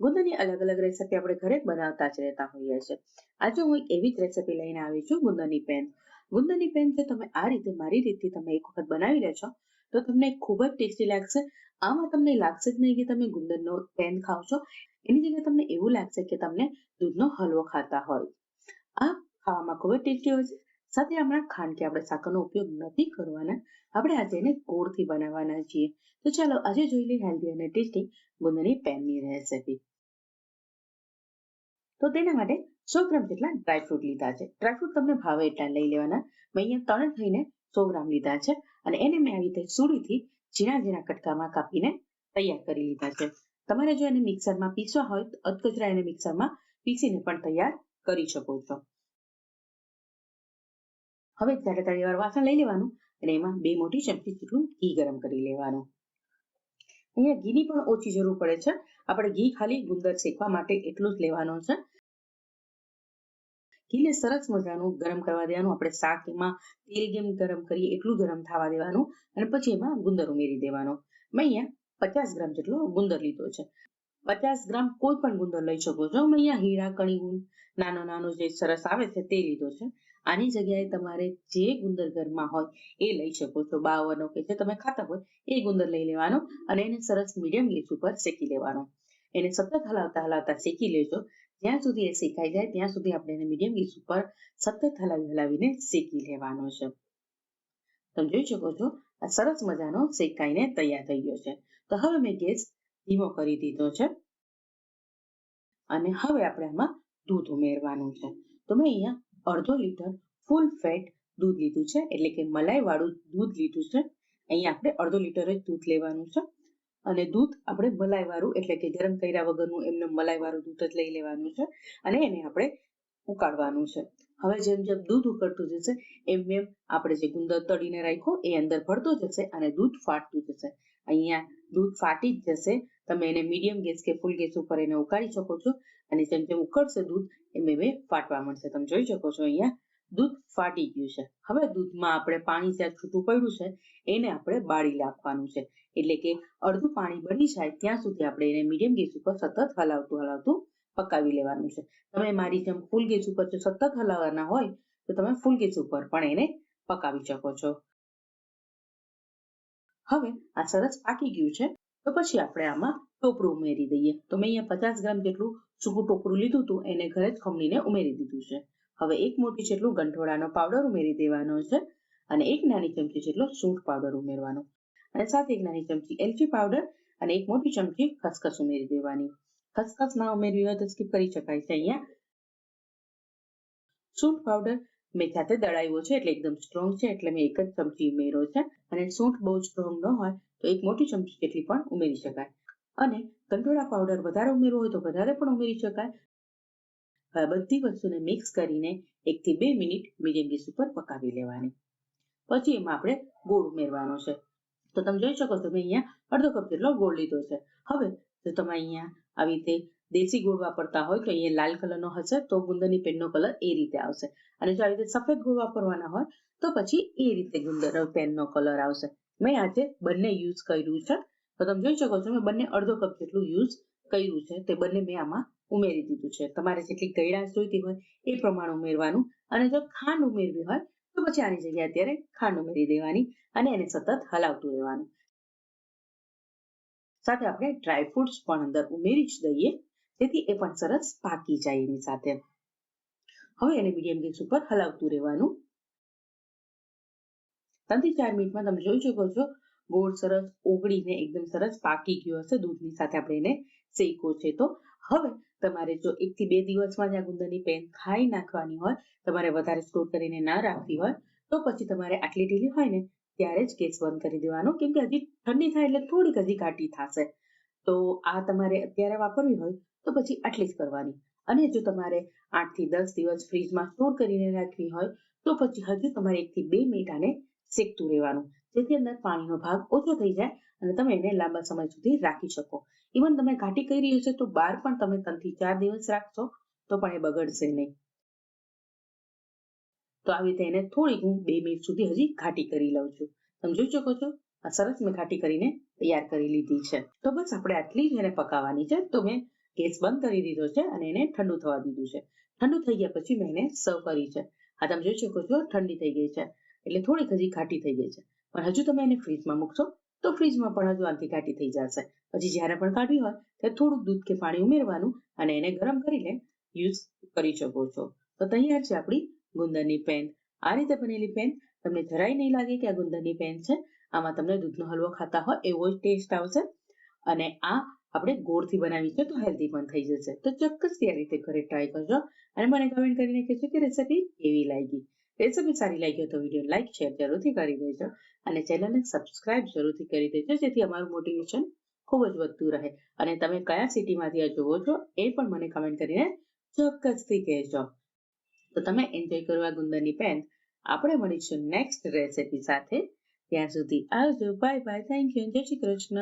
ગુંદરની અલગ અલગ રેસીપી આપણે ઘરે બનાવતા જ રહેતા હોઈએ છીએ. આજે હું એક એવી જ રેસીપી લઈને આવી છું ગુંદની પેન. ગુંદની પેન જો તમે આ રીતે, મારી રીતથી તમે એક વખત બનાવી લેશો, તો તમને ખૂબ જ ટેસ્ટી લાગશે. આમાં તમને લાગશે જ નહીં કે તમે ગુંદરનો પેન ખાવ છો. એની જગ્યાએ તમને એવું લાગશે કે તમને દૂધનો હલવો ખાતા હોય. આ ખાવામાં ખૂબ જ ટેસ્ટી હોય છે. સાથે હમણાં ખાંડ કે આપણે સાકરનો ઉપયોગ નથી કરવાના. આપણે આજે એને ગોળથી બનાવવાના છીએ. તો ચાલો આજે જોઈ લઈએ હેલ્ધી અને ટેસ્ટી ગુંદની પેનની રેસીપી તો તેના માટે સો ગ્રામ જેટલા ડ્રાયફ્રૂટ લીધા છે. ડ્રાયફ્રૂટ તમને ભાવે એટલા લઈ લેવાના. મેં અહીંયા ત્રણ થઈને સો ગ્રામ લીધા છે અને એને મેં આવી રીતે સુરીથી ઝીણા ઝીણા કટકામાં કાપીને તૈયાર કરી લીધા છે. તમારે જો એને મિક્સરમાં પીસવા હોય તો અધકચરા એને મિક્સરમાં પીસીને પણ તૈયાર કરી શકો છો. હવે જ્યારે તળીવાર વાસણ લઈ લેવાનું અને એમાં બે મોટી ચમચી જેટલું ઘી ગરમ કરી લેવાનું. અહીંયા ઘીની પણ ઓછી જરૂર પડે છે. આપણે ઘી ખાલી ગુંદર શેકવા માટે એટલું જ લેવાનું છે. ઘીને સરસ મજાનું ગરમ કરવા દેવાનું. આપણે શાક એમાં તેલ જેમ ગરમ કરીએ એટલું ગરમ થવા દેવાનું અને પછી એમાં ગુંદર ઉમેરી દેવાનો. મેં અહીંયા પચાસ ગ્રામ જેટલો ગુંદર લીધો છે. પચાસ ગ્રામ કોઈ પણ ગુંદર લઈ શકો છો. મેં અહીંયા હીરા કણી નાનો નાનો જે સરસ આવે છે તે લીધો છે. આની જગ્યાએ તમારે જે ગુંદર ઘરમાં હોય એ લઈ શકો છો. બાવનો કે જે તમે ખાતા હોય એ ગુંદર લઈ લેવાનો અને એને સરસ મીડિયમ ગેસ ઉપર શેકી લેવાનો. એને સતત હલાવતા હલાવતા શેકી લેજો. જ્યાં સુધી એ શેકાઈ જાય, ત્યાં સુધી આપણે એને મીડિયમ ગેસ ઉપર સતત હલાવી હલાવીને શેકી લેવાનો છે. તમે જોઈ શકો છો, આ સરસ મજાનો શેકાઈને તૈયાર થઈ ગયો છે. તો હવે મેં ગેસ ધીમો કરી દીધો છે. અને હવે આપણે આમાં દૂધ ઉમેરવાનું છે. તો મેં અહીંયા અડધો લીટર ફૂલ ફેટ દૂધ લીધું છે. એટલે કે મલાઈ વાળું દૂધ લીધું છે. અહીંયા આપણે અડધો લીટર જ દૂધ લેવાનું છે. અને દૂધ આપણે મલાઈવાળું, એટલે કે ગરમ કર્યા વગરનું એમને મલાઈવાળું દૂધ જ લઈ લેવાનું છે અને એને આપણે ઉકાળવાનું છે. હવે જેમ જેમ દૂધ ઉકળતું જશે, એમ એમ આપણે જે ગુંદર તળીને રાખ્યો, એ અંદર ભળતો જશે અને દૂધ ફાટતું જશે. અહીંયા દૂધ ફાટી જ જશે. તમે એને મીડિયમ ગેસ કે ફૂલ ગેસ ઉપર એને ઉકાળી શકો છો અને જેમ જેમ ઉકળશે દૂધ, એમ એમ ફાટવા મળશે તમે જોઈ શકો છો અહીંયા દૂધ ફાટી ગયું છે. હવે દૂધમાં આપણે પાણી જ્યાં છૂટું પડ્યું છે, એને આપણે બાળી નાખવાનું છે. એટલે કે અડધું પાણી બળી જાય ત્યાં સુધી આપણે એને મીડિયમ ગેસ ઉપર સતત હલાવતું હલાવતું પકાવી લેવાનું છે. તમે મારી જેમ ફૂલ ગેસ ઉપર જો સતત હલાવવાના હોય, તો તમે ફૂલ ગેસ ઉપર પણ એને પકાવી શકો છો. હવે આ સરસ પાકી ગયું છે, તો પછી આપણે આમાં ટોપરું ઉમેરી દઈએ. તો મેં અહીંયા પચાસ ગ્રામ જેટલું સૂકું ટોપરું લીધું હતું, એને ઘરે જ ખમણીને ઉમેરી દીધું છે. હવે એક મોટી જેટલું ગંઠોડાનો પાવડર ઉમેરી દેવાનો છે અને એક નાની ચમચી જેટલો સૂંઠ પાવડર ઉમેરવાનો. અને સાથે એક નાની ચમચી એલચી પાવડર અને એક મોટી ચમચી ખસખસ ઉમેરી દેવાની. ખસખસ ના ઉમેરવી હોય તો સ્કીપ કરી શકાય છે અહીંયા. સૂંઠ પાવડર મેં જાતે દળાવ્યો છે એટલે એકદમ સ્ટ્રોંગ છે એટલે મેં એક જ ચમચી ઉમેર્યો છે. અને સૂંઠ બહુ સ્ટ્રોંગ ન હોય તો એક મોટી ચમચી જેટલી પણ ઉમેરી શકાય. અને કંટોળા પાવડર વધારે ઉમેરવો હોય તો વધારે પણ ઉમેરી શકાય. હવે બધી વસ્તુને મિક્સ કરીને એકથી બે મિનિટ મીડિયમ ગેસ ઉપર પકાવી લેવાની. પછી એમાં આપણે ગોળ ઉમેરવાનો છે. તો તમે જોઈ શકો છો મેં અહીંયા અડધો કપ જેટલો ગોળ લીધો છે. હવે જો તમે અહીંયા આવી રીતે દેશી ગોળ વાપરતા હોય તો અહીંયા લાલ કલરનો હશે તો ગુંદરની પેનનો કલર એ રીતે આવશે. અને જો આવી રીતે સફેદ ગોળ વાપરવાના હોય તો પછી એ રીતે ગુંદર પેનનો કલર આવશે. મેં આજે બંને યુઝ કર્યું છે. તો તમે જોઈ શકો છો મેં બંને અડધો કપ જેટલું યુઝ કર્યું છે. તે બંને મેં આમાં ઉમેરી દીધું છે. તમારે જેટલી ગળાશ જોઈતી હોય એ પ્રમાણે ઉમેરવાનું અને જો ખાંડ ઉમેરવી હોય તો પછી આની જગ્યાએ અત્યારે ખાંડ ઉમેરી દેવાની અને એને સતત હલાવતું રહેવાનું. સાથે આપણે ડ્રાયફ્રૂટ્સ પણ અંદર ઉમેરી જ દઈએ, જેથી એ પણ સરસ પાકી જાય એની સાથે. હવે એને મીડિયમ ગેસ ઉપર હલાવતું રહેવાનું. ત્રણથી ચાર મિનિટમાં તમે જોઈ શકો છો, ગોળ સરસ ઓગળીને એકદમ સરસ પાકી ગયો હશે, દૂધની સાથે આપણે એને શેકો છે તો હવે તમારે જો એકથી બે દિવસમાં જ આ ગુંદરની પેન ખાઈ નાખવાની હોય, તમારે વધારે સ્ટોર કરીને ના રાખવી હોય, તો પછી તમારે આટલી ઢીલી હોય ને, ત્યારે જ ગેસ બંધ કરી દેવાનો. કેમ કે હજી ઠંડી થાય એટલે થોડીક હજી ઘાટી થશે. તો આ તમારે અત્યારે વાપરવી હોય, તો પછી આટલી જ કરવાની. અને જો તમારે આઠથી દસ દિવસ ફ્રીજમાં સ્ટોર કરીને રાખવી હોય, તો પછી હજુ તમારે એકથી બે મિનિટ આને શેકતું રહેવાનું. જેથી અંદર પાણીનો ભાગ ઓછો થઈ જાય અને તમે એને લાંબા સમય સુધી રાખી શકો. ઇવન તમે ઘાટી કરી હશે તો બહાર પણ તમે ત્રણથી ચાર દિવસ રાખશો તો પણ એ બગડશે નહીં. તો આવી રીતે એને થોડીક હું બે મિનિટ સુધી હજી ઘાટી કરી લઉં છું. તમે જોઈ શકો છો, આ સરસ મેં ઘાટી કરીને તૈયાર કરી લીધી છે. તો બસ આપણે આટલી જ એને પકાવવાની છે. તો મેં ગેસ બંધ કરી દીધો છે અને એને ઠંડુ થવા દીધું છે. ઠંડુ થઈ ગયા પછી મેં એને સર્વ કરી છે. આ તમે જોઈ શકો છો ઠંડી થઈ ગઈ છે. એટલે થોડીક હજી ઘાટી થઈ ગઈ છે. પણ હજુ તમે એને ફ્રીજમાં મૂકશો, તો ફ્રીજમાં પણ હજુ આનાથી ઘાટી થઈ જશે. પછી જ્યારે પણ કાઢવી હોય ત્યારે થોડુંક દૂધ કે પાણી ઉમેરવાનું અને એને ગરમ કરીને યુઝ કરી શકો છો. તો તૈયાર છે આપણી ગુંદરની પેન. આ રીતે બનેલી પેન તમને જરાય નહીં લાગે કે આ ગુંદરની પેન છે. આમાં તમને દૂધનો હલવો ખાતા હોય એવો જ ટેસ્ટ આવશે. અને આ આપણે ગોળથી બનાવી છે તો હેલ્ધી પણ થઈ જશે. તો ચોક્કસથી આ રીતે ઘરે ટ્રાય કરજો. અને મને કમેન્ટ કરીને કહેજો કે રેસીપી કેવી લાગી. રેસીપી સારી લાગી હોય તો વીડિયો લાઈક શેર જરૂરથી કરી દેજો અને ચેનલને સબસ્ક્રાઇબ જરૂરથી કરી દેજો, જેથી અમારું મોટિવેશન ખૂબ જ વધતું રહે. અને તમે કયા સિટીમાંથી આ જોવો છો એ પણ મને કમેન્ટ કરીને ચોક્કસથી કહેજો. તો તમે એન્જોય કરવા ગુંદરની પેન આપણે મળીશું નેક્સ્ટ રેસીપી સાથે. ત્યાં સુધી આવજો. બાય બાય થેન્ક યુ જય શ્રી કૃષ્ણ.